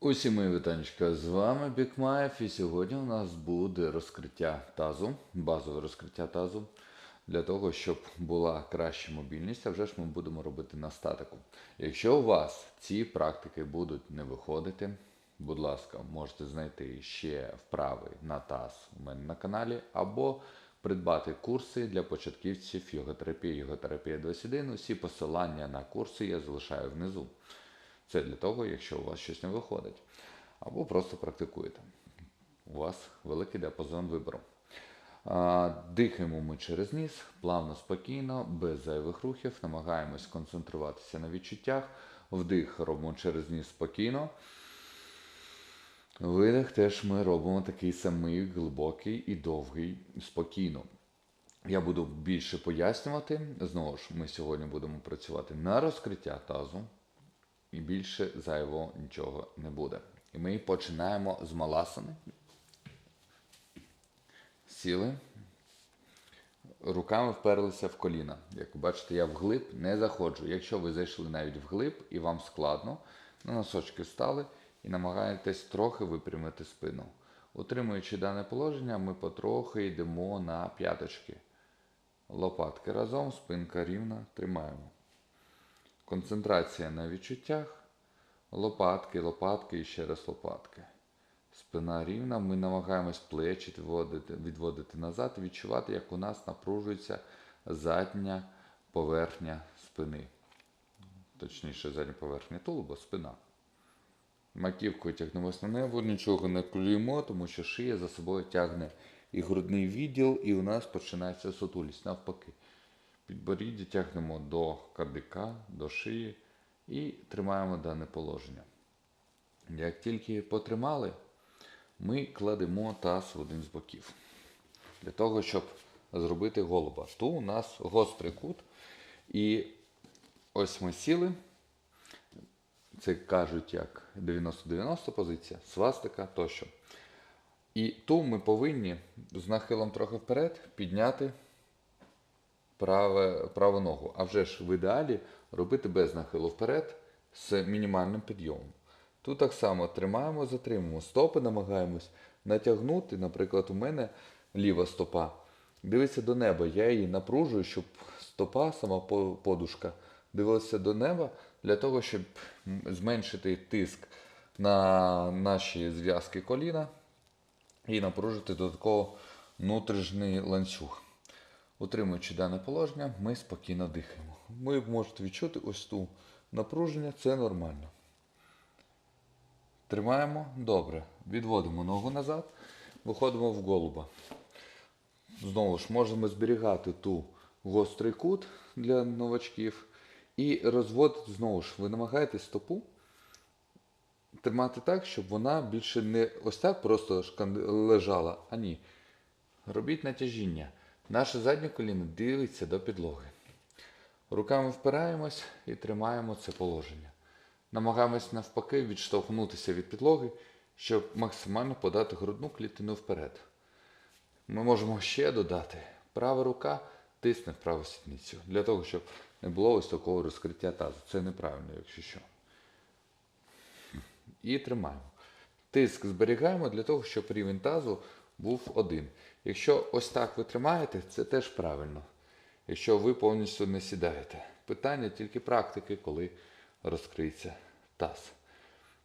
Усі мої вітанечка, з вами Бікмаєв і сьогодні у нас буде розкриття тазу, базове розкриття тазу, для того, щоб була краща мобільність, а вже ж ми будемо робити на статику. Якщо у вас ці практики будуть не виходити, будь ласка, можете знайти ще вправи на таз у мене на каналі, або придбати курси для початківців йоготерапії, йоготерапія 21. Усі посилання на курси я залишаю внизу. Це для того, якщо у вас щось не виходить. Або просто практикуєте. У вас великий діапазон вибору. Дихаємо ми через ніс, плавно, спокійно, без зайвих рухів, намагаємось концентруватися на відчуттях. Вдих робимо через ніс спокійно. Видих теж ми робимо такий самий глибокий і довгий спокійно. Я буду більше пояснювати. Знову ж, ми сьогодні будемо працювати на розкриття тазу. І більше зайвого нічого не буде. І ми починаємо з маласани. Сіли. Руками вперлися в коліна. Як ви бачите, я вглиб не заходжу. Якщо ви зайшли навіть вглиб і вам складно, на носочки встали і намагаєтесь трохи випрямити спину. Утримуючи дане положення, ми потрохи йдемо на п'яточки. Лопатки разом, спинка рівна, тримаємо. Концентрація на відчуттях. Лопатки, лопатки і ще раз лопатки. Спина рівна. Ми намагаємось плечі відводити, відводити назад і відчувати, як у нас напружується задня поверхня спини. Точніше, задня поверхня тулуба, спина. Маківкою тягнемось на небо, нічого не клюємо, тому що шия за собою тягне і грудний відділ, і у нас починається сутулість навпаки. Підборіддя тягнемо до кадика, до шиї і тримаємо дане положення. Як тільки потримали, ми кладемо таз в один з боків. Для того, щоб зробити голуба. Тут у нас гострий кут. І ось ми сіли. Це кажуть як 90-90 позиція, свастика тощо. І ту ми повинні з нахилом трохи вперед підняти праве, праву ногу. А вже ж в ідеалі робити без нахилу вперед з мінімальним підйомом. Тут так само тримаємо, затримуємо. Стопи намагаємось натягнути. Наприклад, у мене ліва стопа. Дивиться до неба. Я її напружую, щоб стопа, сама подушка, дивилася до неба для того, щоб зменшити тиск на наші зв'язки коліна і напружити додатково внутрішній ланцюг. Утримуючи дане положення, ми спокійно дихаємо. Ви можете відчути ось ту напруження, це нормально. Тримаємо добре. Відводимо ногу назад, виходимо в голуба. Знову ж можемо зберігати ту гострий кут для новачків. І розводити, знову ж, ви намагаєтесь стопу тримати так, щоб вона більше не ось так просто лежала, а ні. Робіть натяжіння. Наше заднє коліно дивиться до підлоги. Руками впираємось і тримаємо це положення. Намагаємось навпаки відштовхнутися від підлоги, щоб максимально подати грудну клітину вперед. Ми можемо ще додати. Права рука тисне в праву сідницю. Для того, щоб не було ось такого розкриття тазу. Це неправильно, якщо що. І тримаємо. Тиск зберігаємо для того, щоб рівень тазу був один. Якщо ось так ви тримаєте, це теж правильно. Якщо ви повністю не сідаєте. Питання тільки практики, коли розкриється таз.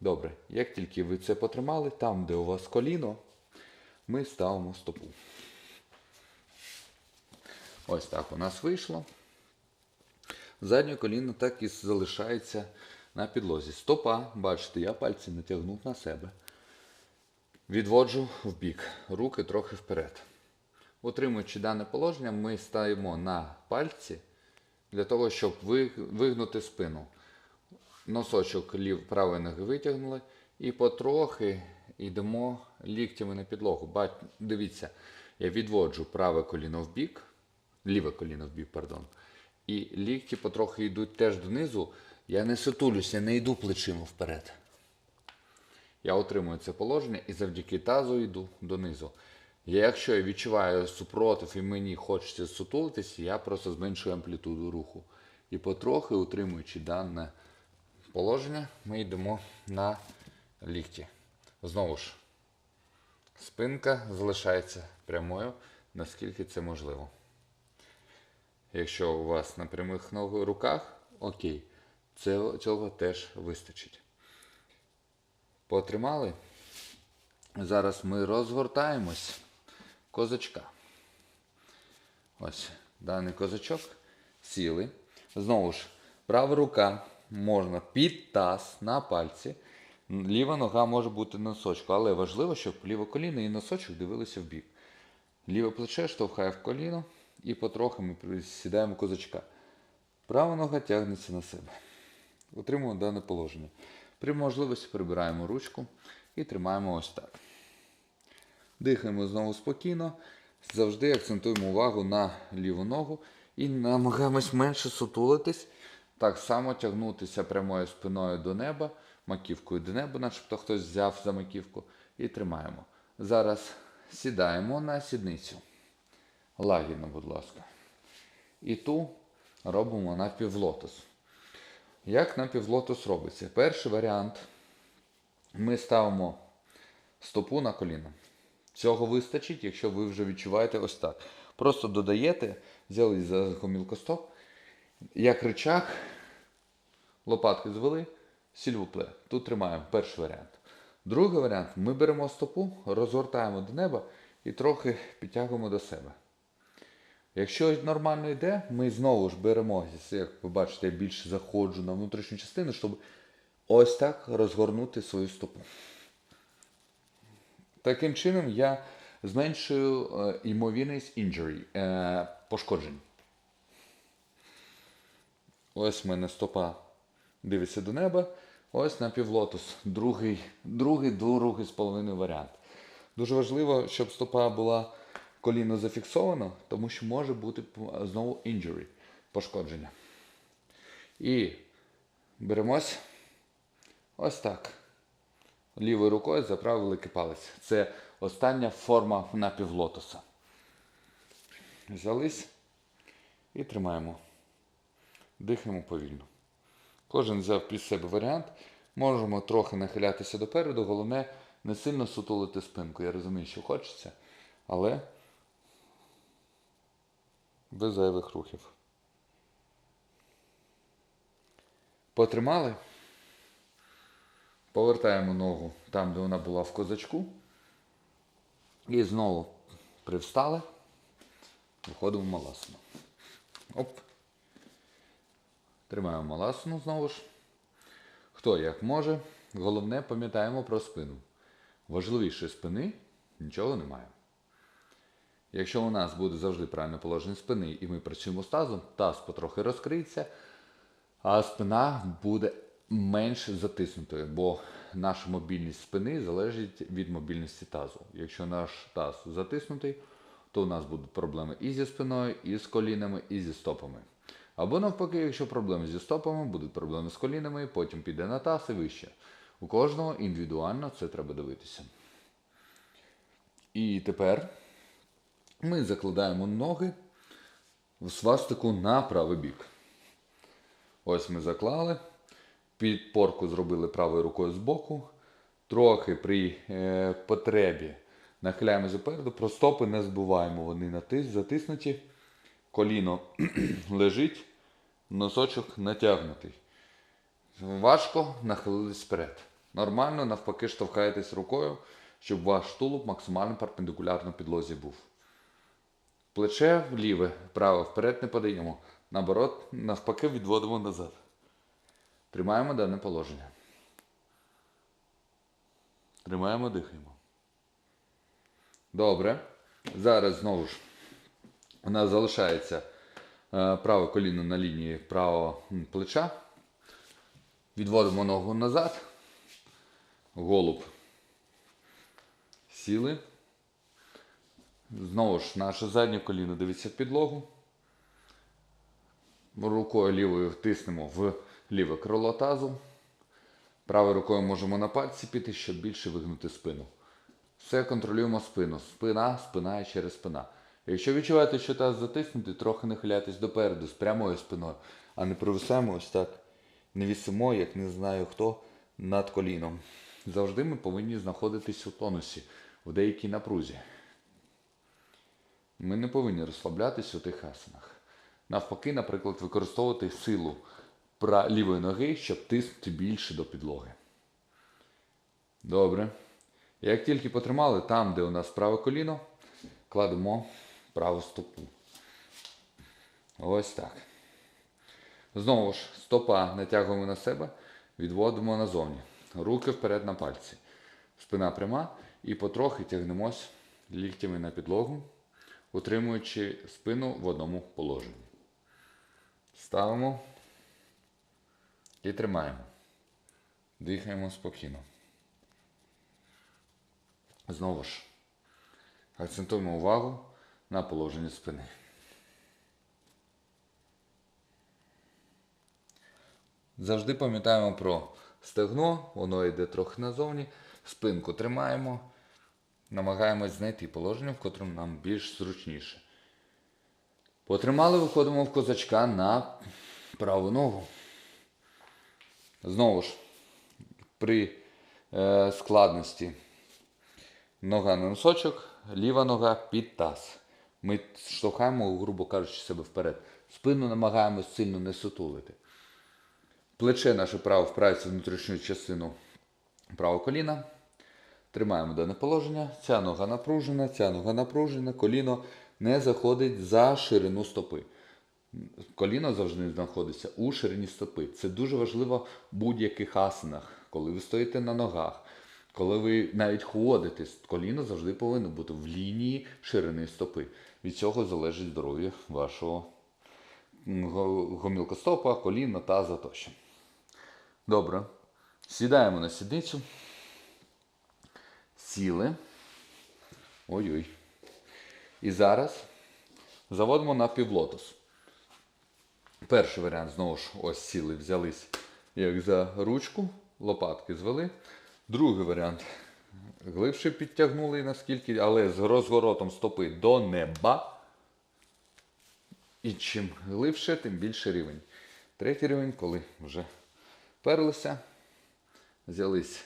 Добре, як тільки ви це потримали, там, де у вас коліно, ми ставимо стопу. Ось так у нас вийшло. Заднє коліно так і залишається на підлозі. Стопа, бачите, я пальці натягнув на себе. Відводжу в бік, руки трохи вперед. Утримуючи дане положення, ми ставимо на пальці для того, щоб вигнути спину. Носочок лів правої ноги витягнули і потрохи йдемо ліктями на підлогу. Дивіться, я відводжу праве коліно в бік, ліве коліно в бік, пардон. І лікті потрохи йдуть теж донизу. Я не сутулюся, не йду плечима вперед. Я отримую це положення і завдяки тазу йду донизу. Я, Якщо я відчуваю супротив і мені хочеться сутулитися, я просто зменшую амплітуду руху. І потрохи, утримуючи дане положення, ми йдемо на лікті. Знову ж, спинка залишається прямою, наскільки це можливо. Якщо у вас на прямих руках, окей, цього теж вистачить. Потримали. Зараз ми розгортаємось козачка. Ось даний козачок. Сіли. Знову ж, права рука можна під таз на пальці. Ліва нога може бути на носочку, але важливо, щоб ліве коліно і носочок дивилися в бік. Ліве плече штовхає в коліно і потроху ми присідаємо козачка. Права нога тягнеться на себе. Утримуємо дане положення. При можливості прибираємо ручку і тримаємо ось так. Дихаємо знову спокійно. Завжди акцентуємо увагу на ліву ногу і намагаємось менше сутулитись. Так само тягнутися прямою спиною до неба, маківкою до неба, начебто хтось взяв за маківку, і тримаємо. Зараз сідаємо на сідницю. Лагідно, будь ласка. І ту робимо на півлотос. Як на півлотос робиться? Перший варіант. Ми ставимо стопу на коліно. Цього вистачить, якщо ви вже відчуваєте ось так. Просто додаєте, взяли за гомілкостоп, як рычаг, лопатки звели, сільвупле. Тут тримаємо перший варіант. Другий варіант ми беремо стопу, розгортаємо до неба і трохи підтягуємо до себе. Якщо нормально йде, ми знову ж беремо, як ви бачите, я більше заходжу на внутрішню частину, щоб ось так розгорнути свою стопу. Таким чином я зменшую е, ймовірність injury, е, пошкоджень. Ось в мене стопа дивиться до неба. Ось на півлотос. Другий, другий, другий з половиною варіант. Дуже важливо, щоб стопа була коліно зафіксовано, тому що може бути знову injury, пошкодження. І беремось ось так. Лівою рукою за великий палець. Це остання форма напівлотоса. Взялись і тримаємо. Дихаємо повільно. Кожен взяв під себе варіант. Можемо трохи нахилятися допереду, головне не сильно сутулити спинку. Я розумію, що хочеться, але без зайвих рухів. Потримали. Повертаємо ногу там, де вона була в козачку. І знову привстали. Виходимо в маласину. Оп. Тримаємо маласину знову ж. Хто як може. Головне, пам'ятаємо про спину. Важливіше спини нічого немає. Якщо у нас буде завжди правильне положення спини і ми працюємо з тазом, таз потрохи розкриється, а спина буде менш затиснутою, бо наша мобільність спини залежить від мобільності тазу. Якщо наш таз затиснутий, то у нас будуть проблеми і зі спиною, і з колінами, і зі стопами. Або навпаки, якщо проблеми зі стопами, будуть проблеми з колінами, потім піде на таз і вище. У кожного індивідуально це треба дивитися. І тепер ми закладаємо ноги в свастику на правий бік. Ось ми заклали. Підпорку зробили правою рукою збоку. Трохи при е, потребі нахиляємо запереду, про стопи не збиваємо, вони натис, затиснуті. Коліно лежить, носочок натягнутий. Важко нахилились вперед. Нормально, навпаки, штовхаєтесь рукою, щоб ваш тулуб максимально перпендикулярно підлозі був. Плече вліве, вправо, вперед не подаємо. Наоборот, навпаки, відводимо назад. Тримаємо дане положення. Тримаємо, дихаємо. Добре. Зараз знову ж у нас залишається е, праве коліно на лінії правого плеча. Відводимо ногу назад. Голуб. Сіли. Знову ж наше заднє коліно дивиться в підлогу. Рукою лівою втиснемо в ліве крило тазу. Правою рукою можемо на пальці піти, щоб більше вигнути спину. Все контролюємо спину. Спина, спина і через спина. Якщо відчуваєте, що таз затиснутий, трохи нахиляйтесь допереду з прямою спиною, а не провисаємо ось так. Не вісимо, як не знаю хто, над коліном. завжди ми повинні знаходитись у тонусі, в деякій напрузі. Ми не повинні розслаблятися у тих асанах. Навпаки, наприклад, використовувати силу лівої ноги, щоб тиснути більше до підлоги. Добре. Як тільки потримали, там, де у нас праве коліно, кладемо праву стопу. Ось так. Знову ж, стопа натягуємо на себе, відводимо назовні. Руки вперед на пальці. Спина пряма і потрохи тягнемось ліктями на підлогу, утримуючи спину в одному положенні. Ставимо і тримаємо. Дихаємо спокійно. Знову ж, акцентуємо увагу на положенні спини. Завжди пам'ятаємо про стегно, воно йде трохи назовні, спинку тримаємо, намагаємось знайти положення, в котрому нам більш зручніше. Потримали, виходимо в козачка на праву ногу. Знову ж, при е, складності нога на носочок, ліва нога під таз. Ми штовхаємо, грубо кажучи, себе вперед. Спину намагаємось сильно не сутулити. Плече наше право вправиться в внутрішню частину правого коліна. Тримаємо дане положення. Ця нога напружена, ця нога напружена, коліно не заходить за ширину стопи. Коліно завжди знаходиться у ширині стопи. Це дуже важливо в будь-яких асанах, коли ви стоїте на ногах, коли ви навіть ходите, коліно завжди повинно бути в лінії ширини стопи. Від цього залежить здоров'я вашого гомілкостопа, коліна, таза тощо. Добре. Сідаємо на сідницю. Сіли. Ой-ой. І зараз заводимо на півлотос. Перший варіант, знову ж, ось сіли, взялись як за ручку, лопатки звели. Другий варіант. Глибше підтягнули наскільки, але з розворотом стопи до неба. І чим глибше, тим більше рівень. Третій рівень, коли вже перлися, взялись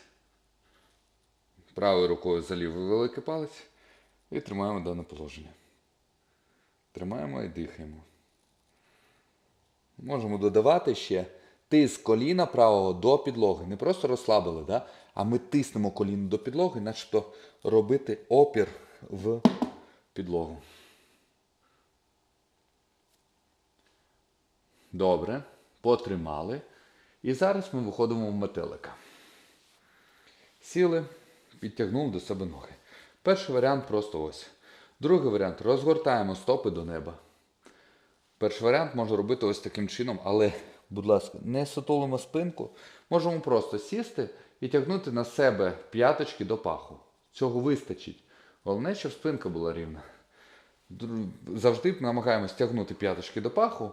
правою рукою за лівий великий палець і тримаємо дане положення. Тримаємо і дихаємо. Можемо додавати ще тиск коліна правого до підлоги. Не просто розслабили, да? а ми тиснемо коліно до підлоги, начебто робити опір в підлогу. Добре. Потримали. І зараз ми виходимо в метелика. Сіли, підтягнули до себе ноги. Перший варіант просто ось. Другий варіант розгортаємо стопи до неба. Перший варіант можна робити ось таким чином, але, будь ласка, не сутулимо спинку. Можемо просто сісти і тягнути на себе п'яточки до паху. Цього вистачить. Головне, щоб спинка була рівна. Завжди намагаємось тягнути п'яточки до паху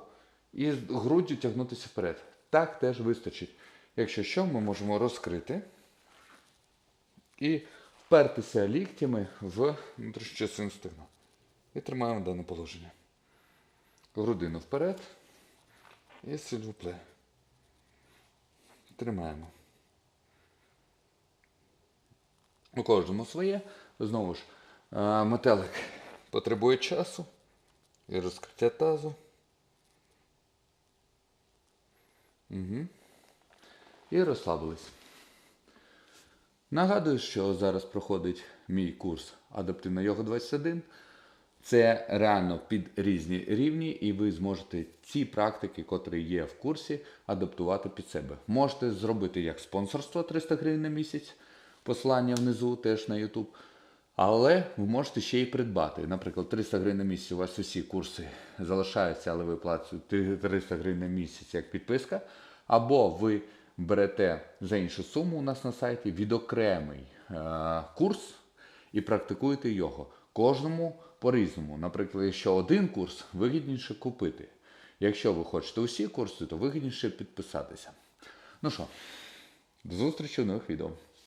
і груддю тягнутися вперед. Так теж вистачить. Якщо що, ми можемо розкрити і впертися ліктями в внутрішню частину стегна. І тримаємо дане положення. Грудину вперед. І сильвупле. Тримаємо. У кожному своє. Знову ж, е, метелик потребує часу і розкриття тазу. Угу. І розслабились. Нагадую, що зараз проходить мій курс Адаптивна йога 21. Це реально під різні рівні, і ви зможете ці практики, котрі є в курсі, адаптувати під себе. Можете зробити як спонсорство 300 гривень на місяць, посилання внизу теж на YouTube. Але ви можете ще й придбати. Наприклад, 300 гривень на місяць у вас усі курси залишаються, але ви платите 300 гривень на місяць як підписка. Або ви берете за іншу суму у нас на сайті відокремий е, курс і практикуєте його. Кожному по-різному. Наприклад, якщо один курс, вигідніше купити. Якщо ви хочете усі курси, то вигідніше підписатися. Ну що, до зустрічі в нових відео.